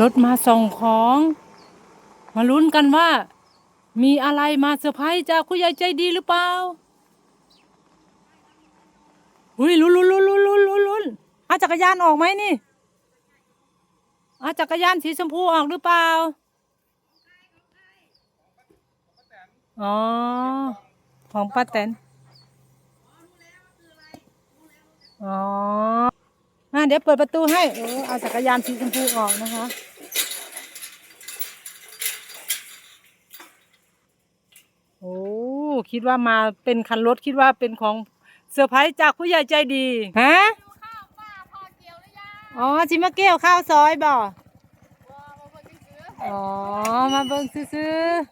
รถมาส่งของ มาลุ้นกันว่า มีอะไรมาเซอร์ไพรส์จากคุณยายใจดีหรือเปล่าอุ้ยลุ้นลุ้นลุ้นลุ้นลุ้นลุ้นลุ้นเอาจักรยานออกไหมนี่เอาจักรยานสีชมพูออกหรือเปล่า อ๋อ ของป้าแตน อ๋อ เดี๋ยวเปิดประตูให้เออเอาจักรยานสีชมพูออกนะคะโอ้คิดว่ามาเป็นคันรถคิดว่าเป็นของเซอร์ไพรส์จากผู้ใหญ่ใจดีฮะข้าวป้าพอเกี่ยวหรือยังอ๋อจิมาเกี่ยวข้าวซอยบ่ว้าวมาเพิ่งซื้ออ๋อมาเบิ่งซื้อ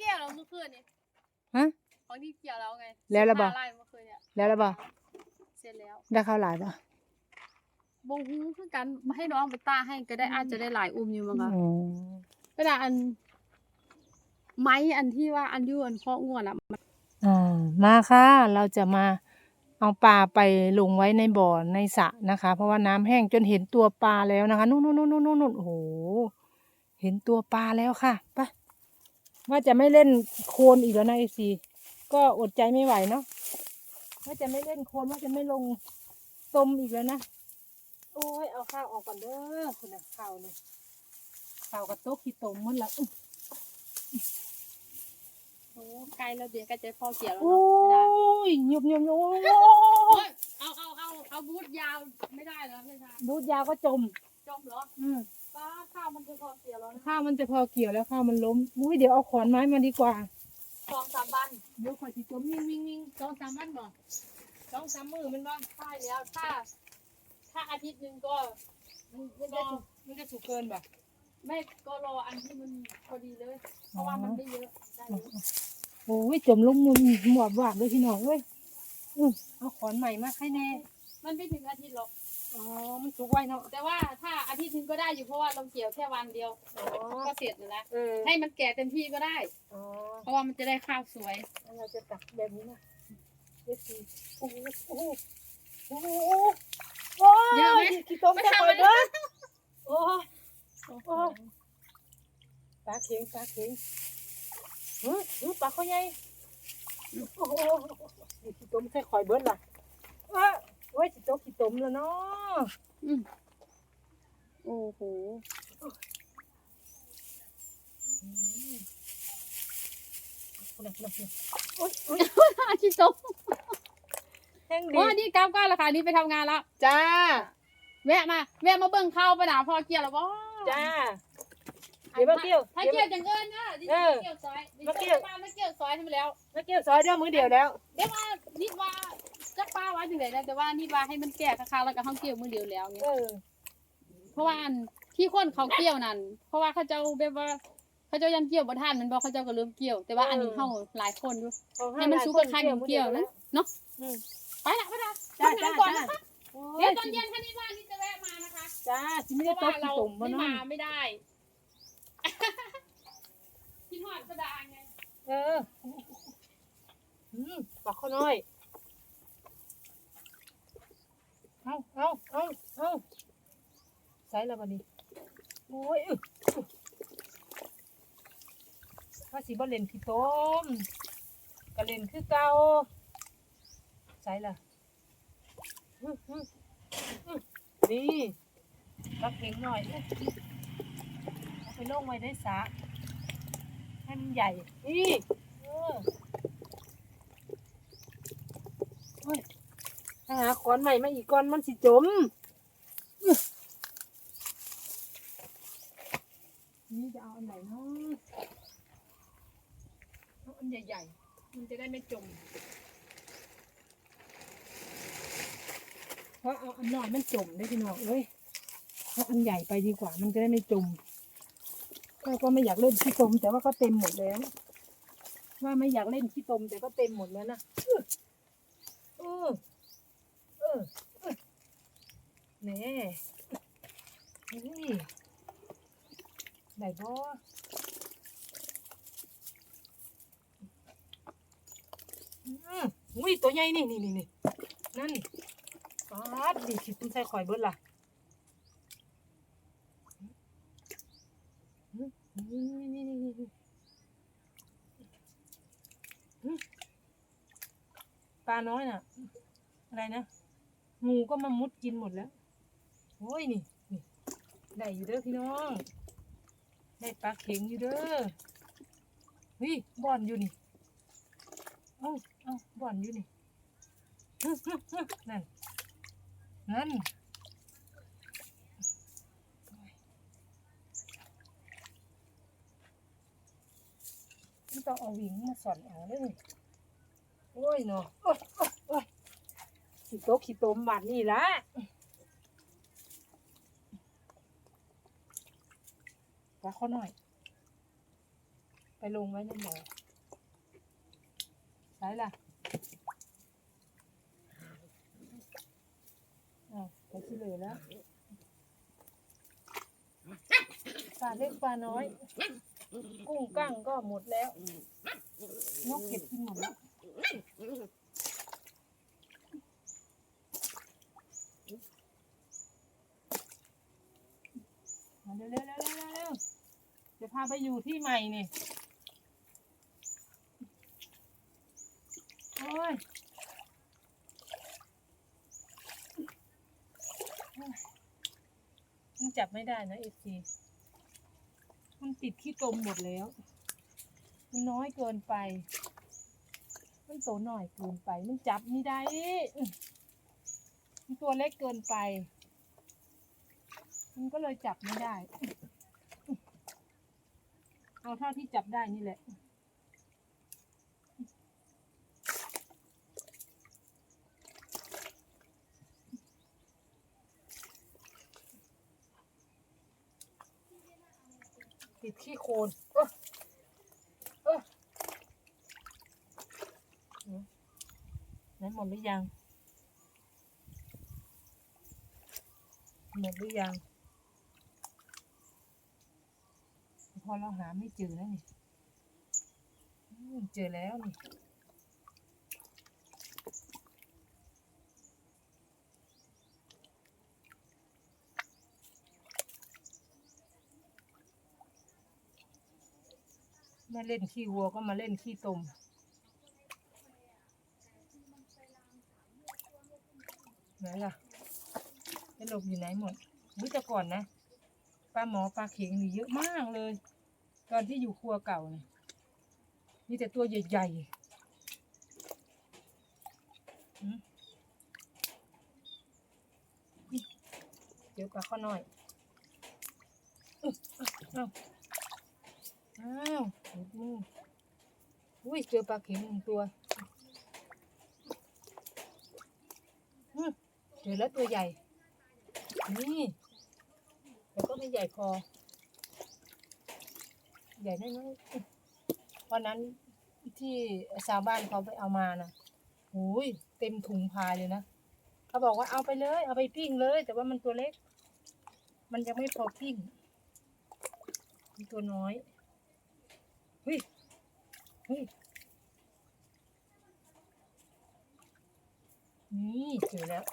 เกี่ยวแล้วเมื่อคืนนี่ๆฮะของที่เกี่ยวแล้วไงแล้วล่ะบ่ไล่เมื่อคืนเนี่ยแล้วล่ะบ่เสร็จแล้วได้ข้าวหลายบ่ บงฮูคือกันให้น้องไปต้าให้ก็ได้อาจจะได้หลายอุ้มอยู่มั้งคะอ๋อก็ได้อัน ไม้อันที่ว่าอันอยูอันข้ออ้วนอะมันอ่ามาค่ะ เราจะมาเอาปลาไปลงไว้ในบ่อในสระนะคะ เพราะว่าน้ำแห้งจนเห็นตัวปลาแล้วนะคะนู่นนู่นนู่นนู่นนู่นโอ้โหเห็นตัวปลาแล้วค่ะไปว่าจะไม่เล่นโคลนอีกแล้วนะไอซีก็อดใจไม่ไหวเนาะว่าจะไม่เล่นโคลนว่าจะไม่ลงตมอีกแล้วนะ โอ้ย เอาข้าวออกก่อนเด้อคุณน่ะข้าวนี่ข้าวกับโต๊ะขี้ตมหมันละอื้อโอ้ไกลแล้วเดี๋ยวก็จะพอเกี่ยวแล้วโอ้เนาะไม่ได้ยหยุบหยุบหยุบโอ้ยเอาเอาเอาเอาบูทยาวไม่ได้เหรอไม่ได้บูดยาก็จม จมเหรออืมป้าข้าวมันจะพอเกี่ยวแล้วนะข้าวมันจะพอเกี่ยวแล้วข้าวมันล้มอุ้ยเดี๋ยวเอาขอนไม้มาดีกว่าสองสามวันเดี๋ยวขอยสิจมวิ่งวิ่งวิ่งสองสามวันบ่สองสามมือมันว่าใช่แล้วถ้า ถ้าอาทิตย์หนึ่งก็มันมันจะสุกมันจะสุกเกินบ่ไม่ก็รออันที่มันพอดีเลย เพราะว่ามันไม่เยอะได้เยอะโอ้ยจมลงมุมหมวบหวาดด้วยพี่น้องเว้ยอือเอาขอนใหม่มาให้แน่ มันไม่ถึงอาทิตย์หรอก อ๋อ มันสุกไว้เนาะ แต่ว่าถ้าอาทิตย์หนึงก็ได้อยู่เพราะว่าเราเกี่ยวแค่วันเดียวอ๋อก็เสร็จอยู่แล้วเออให้มันแก่เต็มที่ก็ได้อ๋อเพราะว่ามันจะได้ข้าวสวยงั้นเราจะตักแบบนี้นะเด็ดดีโอ้โหโอ้โห โอ้โหโอ้ยเยอะไหมขี้ต้มจะคอยเด้อโอ้ยโอ้โหโอ้ปลาเข็งปลาเข็งหือหือปลาเขาใหญ่โอ้โหนี่ขี้ต้มใส่ข่อยเบิดล่ะเอ้อโอ้ยสิโตกขี้ต้มแล้วเนาะอืมโอ้โหอืมคุณน่ะคุณน่ะคุณน่ะโอ้ยโอ้ย อาทิตย์จบแห้งดีโอ้นี่กลับก้อนแล้วค่ะนี่ไปทำงานแล้ว จ้า แวะมาแวะมาเบิ่งข้าวไปด่าพอเกี่ยวแล้วบ่จ้า เดี๋ยวมาเกี่ยวถ้าเดี๋ยวเกี่ยวจังเอิญนะดิเออเกี่ยวซอยดิมาเกี่ยวมามาเกี่ยวซอยทำไปแล้วมาเกี่ยวซอยเดียวมือเดียวแล้วเดี๋ยวว่านิดว่าจะป้าไว้ถึงไหนนะแต่ว่านี่ว่าให้มันแก่คาๆแล้วก็ห้องเกี่ยวมือเดียวแล้วเนี่ย เออเพราะว่าอันที่คนเขาเกี่ยวนั่น เพราะว่าเขาเจ้าแบบว่าเขาเจ้ายันเกี่ยวบ่ทันมันบอกเขาเจ้าก็เริ่มเกี่ยว แต่ว่าอันนี้เฮาหลายคนอยู่ ของให้มันสุกกับคันเกี่ยวนะ เนาะ อืม ไปละไปละจ้าทำงาจ้านก่อนจ้านะคะโอ้เดี๋ยวยตอนเย็นท่านนี่ว่านี่จะแวะมานะคะจ้าสิไม่เพได้ราะโตว่ากเราขี้ต้มบ่ไม่เนาะมาไม่ได้คิดฮอดกระดาษไงเอออืมปลาเขาน้อยเอาเอาเอาเอาใส่แล้วบัดนี้โอ้ยอึถ้าสิบ่เล่นขี้ต้มก็เล่นคือเก่า ใส่ละนี่ปักเข็งหน่อยเอาไปลงไว้ในสระให้มันใหญ่ นี่เออโอ้ยถ้าหาขอนใหม่มาอีกก้อนมันสิจมนี่จะเอาอันไหนเนาะเอาอันใหญ่ๆ มันจะได้ไม่จม เพราะเอาอันน้อยมันจมได้พี่น้องเอ้ยเอาอันใหญ่ไปดีกว่า มันจะได้ไม่จมก็ก็ไม่อยากเล่นขี้ตมแต่ว่าก็เต็มหมดแล้วว่าไม่อยากเล่นขี้ตมแต่ก็เต็มหมดแล้วนะเออเออเออเน่นี่ได้บ่อืมอุ้ยตัวใหญ่นี่นี่นี่นี่นั่น ปาดดิคิดตุ้ใส่ข่อยเบิดล่ะปลาน้อยน่ะ อะไรนะ งูก็มามุดกินหมดแล้ว โอ้ยนี่นี่ได้อยู่เด้อพี่น้อง ได้ปลาเข็งอยู่เด้อเฮ้บ่อนอยู่นี่ เอ้าเอ้าบ่อนอยู่นี่นั่น นนั่นไม่ต้องเอาวิงมาสอนเอาเลยโอ้ยเนาะโอ้ยโอ้ยโอ้ยขี้โตกขี้ตมบาดนี่ละปลาข้อหน่อย ไปลงไว้ในหมอใช่ล่ะอ้าว ไปที่เลยแล้วปลาเล็กปลาน้อย กุ้งกั้งก็หมดแล้วนกเก็บกินหมดแล้วมาเร็วเร็วเร็วเร็วเร็วจะพาไปอยู่ที่ใหม่นี่โอ้ยมัน จับไม่ได้นะเอฟซีมันติดที่ตมหมดแล้ว มันน้อยเกินไป มันโตหน่อยเกินไป มันจับไม่ได้ มันตัวเล็กเกินไป มันก็เลยจับไม่ได้ เอาเท่าที่จับได้นี่แหละ โคนเอ้อเอ้อไหนหมดหรือยัง หมดหรือยัง พอเราหาไม่เจอแล้วนี่เจอแล้วนี่ ไม่เล่นขี้วัวก็มาเล่นขี้ตมไหนล่ะไปหลบอยู่ไหนหมดวิแต่ก่อนนะปลาหมอปลาเข็งนี่เยอะมากเลย ตอนที่อยู่ครัวเก่าเนี่ยมีแต่ตัวใหญ่ๆหืมเจอปลาข้อน้อยอึ๊ะอ้า อ้าวหลุดมืออุ้ยเจอปลาเข็งหนึ่งตัวอืมเจอแล้วตัวใหญ่ นี่แต่ก็ไม่ใหญ่พอ ใหญ่น้อยๆวันนั้นที่ชาวบ้านเขาไปเอามานะโอ้ยเต็มถุงพายเลยนะ เขาบอกว่าเอาไปเลย เอาไปปิ้งเลย แต่ว่ามันตัวเล็ก มันยังไม่พอปิ้ง มันตัวน้อย เฮ้ยเฮ้ยนี่เจอแล้ว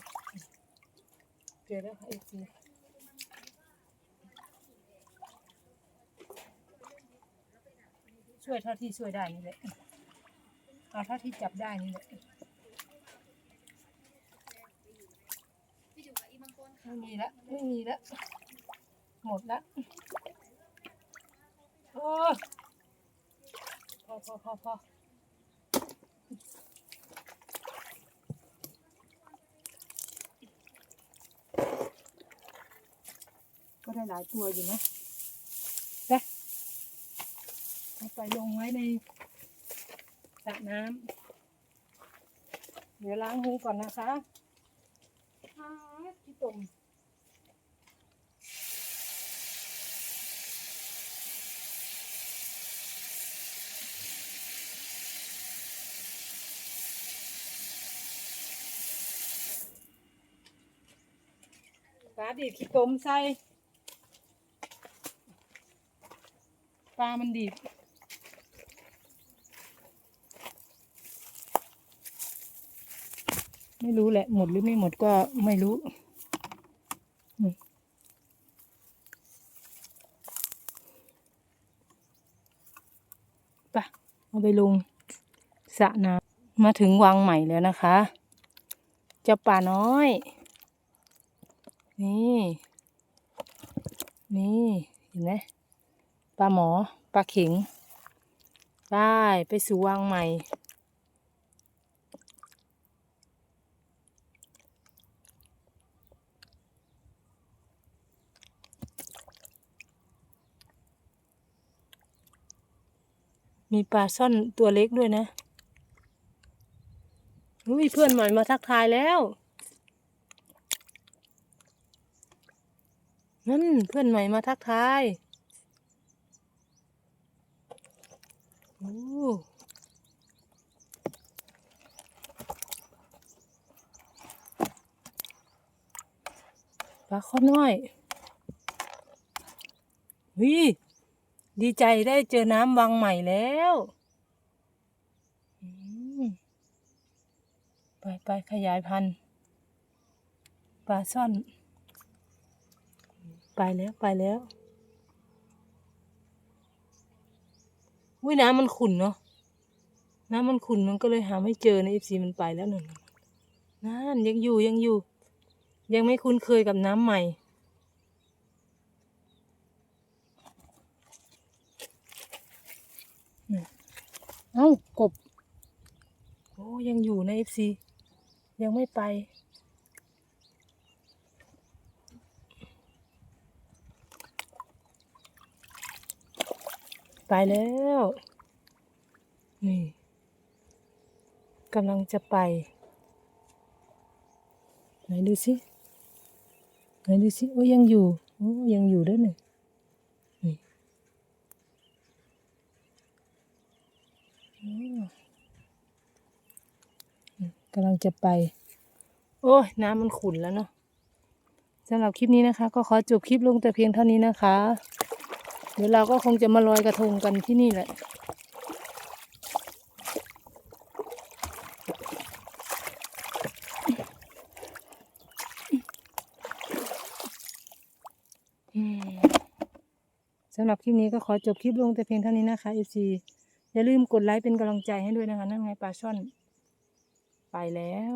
เจอแล้วค่ะไอซีช่วยเท่าที่ช่วยได้นี่แหละเอาเท่าที่จับได้นี่แหละไม่มีละไม่มีละหมดละโอ้ อพอพอพอก็ได้หลายตัวอยู่นะไปเอาไปลงไว้ในสระน้ำเดี๋ยวล้างหูก่อนนะคะอ้าวพี่ตุ่มาดีดขี้ตมใส่ปลามันดีดไม่รู้แหละ หมดหรือไม่หมดก็ไม่รู้ไปะเอาไปลงสระน้ำมาถึงวังใหม่แล้วนะคะ เจ้าป่าน้อย นี่ นี่ เห็นไหมปลาหมอ ปลาเข็งไปไปสู่วังใหม่ มีปลาซ่อนตัวเล็กด้วยนะอุ้ยเพื่อนใหม่มาทักทายแล้ว นั่นเพื่อนใหม่มาทักทายโอ้ปลาข้อน้อยวิดีใจได้เจอน้ำวังใหม่แล้วไปไปขยายพันธุ์ปลาซ่อน ไปแล้วไปแล้ว อุ้ยน้ำมันขุ่นเนาะ น้ำมันขุ่นมันก็เลยหาไม่เจอในเอฟซีมันไปแล้วหนึ่งนั่นยังอยู่ยังอยู่ ยังไม่คุ้นเคยกับน้ำใหม่น่ะเอ้ากบ โอ้ยังอยู่ในเอฟซียังไม่ไป ไปแล้วนี่กำลังจะไป ไหนดูสิไหนดูสิโอ้ยังอยู่โอ้ยังอยู่ด้วยนี่นี่กำลังจะไป โอ้ยน้ำมันขุ่นแล้วเนาะสำหรับคลิปนี้นะคะ ก็ขอจบคลิปลงแต่เพียงเท่านี้นะคะ เดี๋ยวเราก็คงจะมาลอยกระทงกันที่นี่แหละ สำหรับคลิปนี้ก็ขอจบคลิปลงแต่เพียงเท่านี้นะคะ FC อย่าลืมกดไลค์เป็นกำลังใจให้ด้วยนะคะ นั่นไงปลาช่อน ไปแล้ว